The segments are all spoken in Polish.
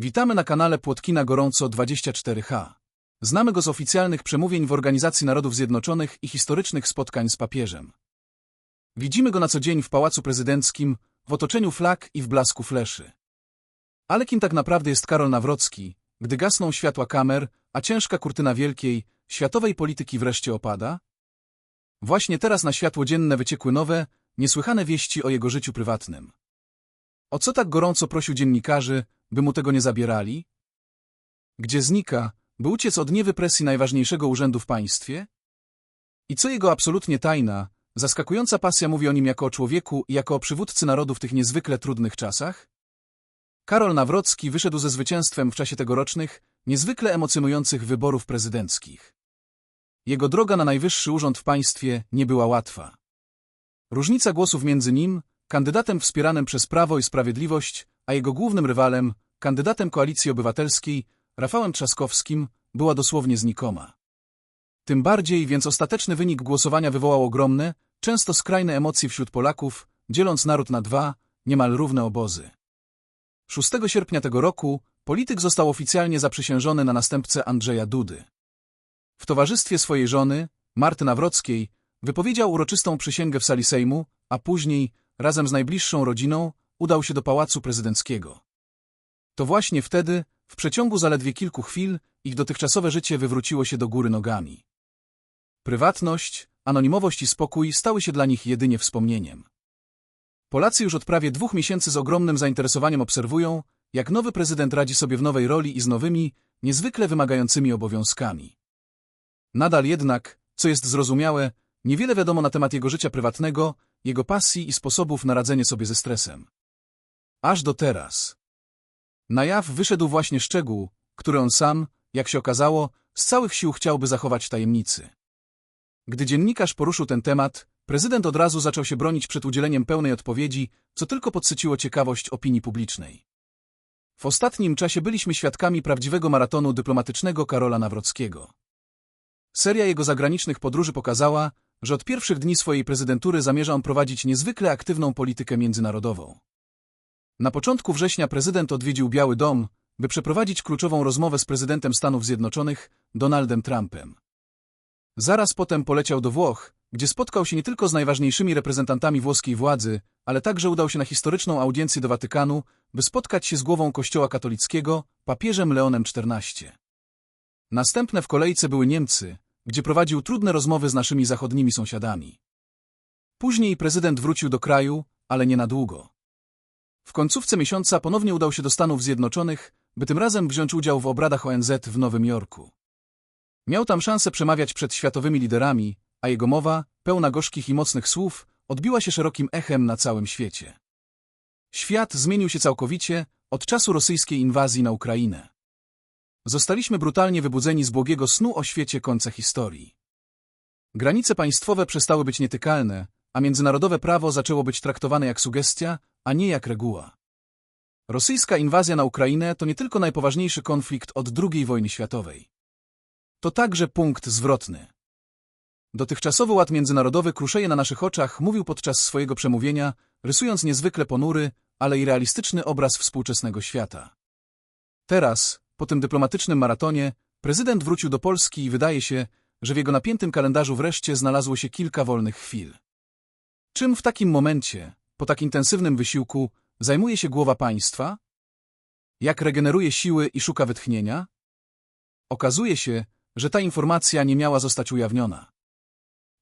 Witamy na kanale Płotkina Gorąco 24H. Znamy go z oficjalnych przemówień w Organizacji Narodów Zjednoczonych i historycznych spotkań z papieżem. Widzimy go na co dzień w Pałacu Prezydenckim, w otoczeniu flag i w blasku fleszy. Ale kim tak naprawdę jest Karol Nawrocki, gdy gasną światła kamer, a ciężka kurtyna wielkiej, światowej polityki wreszcie opada? Właśnie teraz na światło dzienne wyciekły nowe, niesłychane wieści o jego życiu prywatnym. O co tak gorąco prosił dziennikarzy, by mu tego nie zabierali? Gdzie znika, by uciec od niewy presji najważniejszego urzędu w państwie? I co jego absolutnie tajna, zaskakująca pasja mówi o nim jako o człowieku i jako o przywódcy narodu w tych niezwykle trudnych czasach? Karol Nawrocki wyszedł ze zwycięstwem w czasie tegorocznych, niezwykle emocjonujących wyborów prezydenckich. Jego droga na najwyższy urząd w państwie nie była łatwa. Różnica głosów między nim, kandydatem wspieranym przez Prawo i Sprawiedliwość, a jego głównym rywalem, kandydatem Koalicji Obywatelskiej, Rafałem Trzaskowskim, była dosłownie znikoma. Tym bardziej więc ostateczny wynik głosowania wywołał ogromne, często skrajne emocje wśród Polaków, dzieląc naród na dwa, niemal równe obozy. 6 sierpnia tego roku polityk został oficjalnie zaprzysiężony na następcę Andrzeja Dudy. W towarzystwie swojej żony, Marty Nawrockiej, wypowiedział uroczystą przysięgę w sali Sejmu, a później, razem z najbliższą rodziną, udał się do Pałacu Prezydenckiego. To właśnie wtedy, w przeciągu zaledwie kilku chwil, ich dotychczasowe życie wywróciło się do góry nogami. Prywatność, anonimowość i spokój stały się dla nich jedynie wspomnieniem. Polacy już od prawie dwóch miesięcy z ogromnym zainteresowaniem obserwują, jak nowy prezydent radzi sobie w nowej roli i z nowymi, niezwykle wymagającymi obowiązkami. Nadal jednak, co jest zrozumiałe, niewiele wiadomo na temat jego życia prywatnego, jego pasji i sposobów na radzenie sobie ze stresem. Aż do teraz. Na jaw wyszedł właśnie szczegół, który on sam, jak się okazało, z całych sił chciałby zachować w tajemnicy. Gdy dziennikarz poruszył ten temat, prezydent od razu zaczął się bronić przed udzieleniem pełnej odpowiedzi, co tylko podsyciło ciekawość opinii publicznej. W ostatnim czasie byliśmy świadkami prawdziwego maratonu dyplomatycznego Karola Nawrockiego. Seria jego zagranicznych podróży pokazała, że od pierwszych dni swojej prezydentury zamierza on prowadzić niezwykle aktywną politykę międzynarodową. Na początku września prezydent odwiedził Biały Dom, by przeprowadzić kluczową rozmowę z prezydentem Stanów Zjednoczonych, Donaldem Trumpem. Zaraz potem poleciał do Włoch, gdzie spotkał się nie tylko z najważniejszymi reprezentantami włoskiej władzy, ale także udał się na historyczną audiencję do Watykanu, by spotkać się z głową Kościoła katolickiego, papieżem Leonem XIV. Następne w kolejce były Niemcy, gdzie prowadził trudne rozmowy z naszymi zachodnimi sąsiadami. Później prezydent wrócił do kraju, ale nie na długo. W końcówce miesiąca ponownie udał się do Stanów Zjednoczonych, by tym razem wziąć udział w obradach ONZ w Nowym Jorku. Miał tam szansę przemawiać przed światowymi liderami, a jego mowa, pełna gorzkich i mocnych słów, odbiła się szerokim echem na całym świecie. Świat zmienił się całkowicie od czasu rosyjskiej inwazji na Ukrainę. Zostaliśmy brutalnie wybudzeni z błogiego snu o świecie końca historii. Granice państwowe przestały być nietykalne, a międzynarodowe prawo zaczęło być traktowane jak sugestia, a nie jak reguła. Rosyjska inwazja na Ukrainę to nie tylko najpoważniejszy konflikt od II wojny światowej. To także punkt zwrotny. Dotychczasowy ład międzynarodowy kruszeje na naszych oczach, mówił podczas swojego przemówienia, rysując niezwykle ponury, ale i realistyczny obraz współczesnego świata. Teraz, po tym dyplomatycznym maratonie, prezydent wrócił do Polski i wydaje się, że w jego napiętym kalendarzu wreszcie znalazło się kilka wolnych chwil. Czym w takim momencie, po tak intensywnym wysiłku, zajmuje się głowa państwa? Jak regeneruje siły i szuka wytchnienia? Okazuje się, że ta informacja nie miała zostać ujawniona.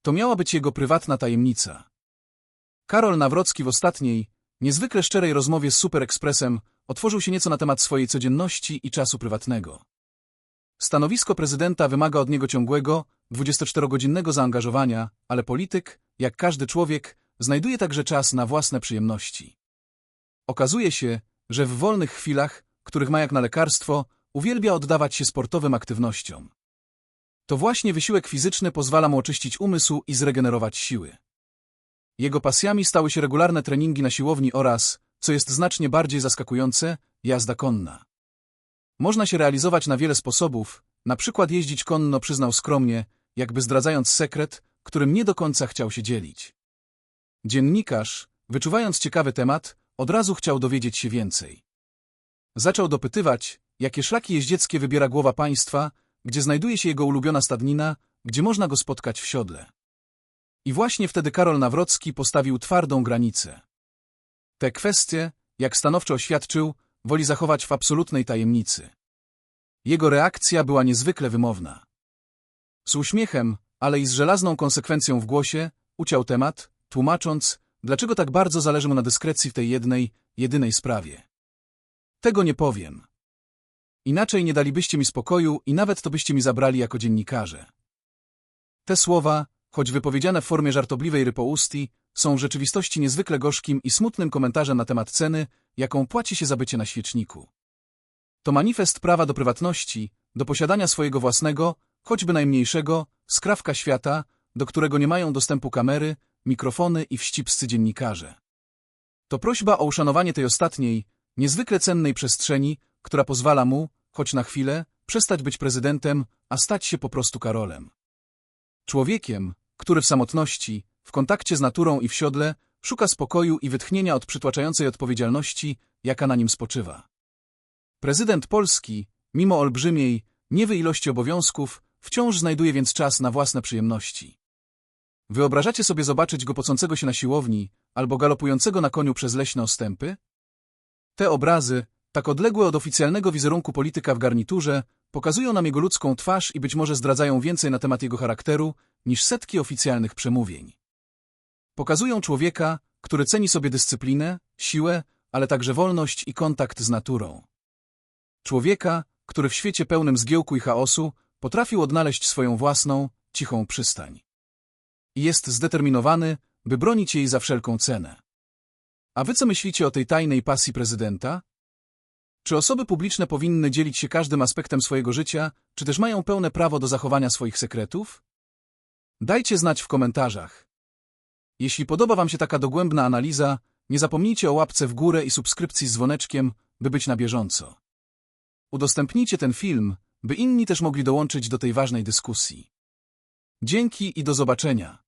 To miała być jego prywatna tajemnica. Karol Nawrocki w ostatniej, niezwykle szczerej rozmowie z Super Expressem otworzył się nieco na temat swojej codzienności i czasu prywatnego. Stanowisko prezydenta wymaga od niego ciągłego, 24-godzinnego zaangażowania, ale polityk, jak każdy człowiek, znajduje także czas na własne przyjemności. Okazuje się, że w wolnych chwilach, których ma jak na lekarstwo, uwielbia oddawać się sportowym aktywnościom. To właśnie wysiłek fizyczny pozwala mu oczyścić umysł i zregenerować siły. Jego pasjami stały się regularne treningi na siłowni oraz, co jest znacznie bardziej zaskakujące, jazda konna. Można się realizować na wiele sposobów, na przykład jeździć konno przyznał skromnie, jakby zdradzając sekret, którym nie do końca chciał się dzielić. Dziennikarz, wyczuwając ciekawy temat, od razu chciał dowiedzieć się więcej. Zaczął dopytywać, jakie szlaki jeździeckie wybiera głowa państwa, gdzie znajduje się jego ulubiona stadnina, gdzie można go spotkać w siodle. I właśnie wtedy Karol Nawrocki postawił twardą granicę. Te kwestie, jak stanowczo oświadczył, woli zachować w absolutnej tajemnicy. Jego reakcja była niezwykle wymowna. Z uśmiechem, ale i z żelazną konsekwencją w głosie, uciął temat, tłumacząc, dlaczego tak bardzo zależy mu na dyskrecji w tej jednej, jedynej sprawie. Tego nie powiem. Inaczej nie dalibyście mi spokoju i nawet to byście mi zabrali jako dziennikarze. Te słowa, choć wypowiedziane w formie żartobliwej rypousti, są w rzeczywistości niezwykle gorzkim i smutnym komentarzem na temat ceny, jaką płaci się za bycie na świeczniku. To manifest prawa do prywatności, do posiadania swojego własnego, choćby najmniejszego, skrawka świata, do którego nie mają dostępu kamery, mikrofony i wścibscy dziennikarze. To prośba o uszanowanie tej ostatniej, niezwykle cennej przestrzeni, która pozwala mu, choć na chwilę, przestać być prezydentem, a stać się po prostu Karolem. Człowiekiem, który w samotności, w kontakcie z naturą i w siodle, szuka spokoju i wytchnienia od przytłaczającej odpowiedzialności, jaka na nim spoczywa. Prezydent Polski, mimo olbrzymiej, niewy ilości obowiązków, wciąż znajduje więc czas na własne przyjemności. Wyobrażacie sobie zobaczyć go pocącego się na siłowni albo galopującego na koniu przez leśne ostępy? Te obrazy, tak odległe od oficjalnego wizerunku polityka w garniturze, pokazują nam jego ludzką twarz i być może zdradzają więcej na temat jego charakteru niż setki oficjalnych przemówień. Pokazują człowieka, który ceni sobie dyscyplinę, siłę, ale także wolność i kontakt z naturą. Człowieka, który w świecie pełnym zgiełku i chaosu potrafił odnaleźć swoją własną, cichą przystań. I jest zdeterminowany, by bronić jej za wszelką cenę. A wy co myślicie o tej tajnej pasji prezydenta? Czy osoby publiczne powinny dzielić się każdym aspektem swojego życia, czy też mają pełne prawo do zachowania swoich sekretów? Dajcie znać w komentarzach. Jeśli podoba Wam się taka dogłębna analiza, nie zapomnijcie o łapce w górę i subskrypcji z dzwoneczkiem, by być na bieżąco. Udostępnijcie ten film, by inni też mogli dołączyć do tej ważnej dyskusji. Dzięki i do zobaczenia.